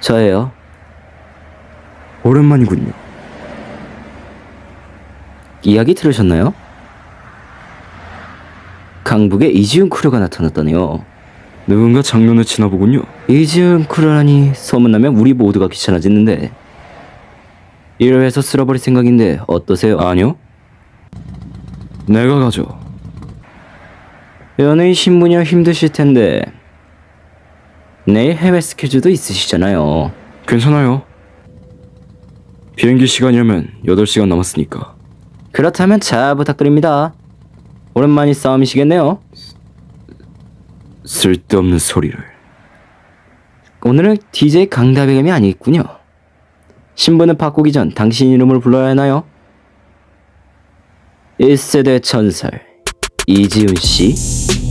저예요. 오랜만이군요. 이야기 들으셨나요? 강북에 이지훈 크루가 나타났다네요. 누군가 장면을 지나보군요. 이지훈 크루라니 소문나면 우리 모두가 귀찮아지는데 이를 해서 쓸어버릴 생각인데 어떠세요? 아니요. 내가 가죠. 연예인 신분이야 힘드실 텐데 내일 해외 스케줄도 있으시잖아요. 괜찮아요. 비행기 시간이라면 8시간 남았으니까. 그렇다면 잘 부탁드립니다. 오랜만이 싸움이시겠네요. 쓸데없는 소리를. 오늘은 DJ 강다백음이 아니겠군요. 신분을 바꾸기 전 당신 이름을 불러야 하나요? 1세대 전설 이지훈 씨?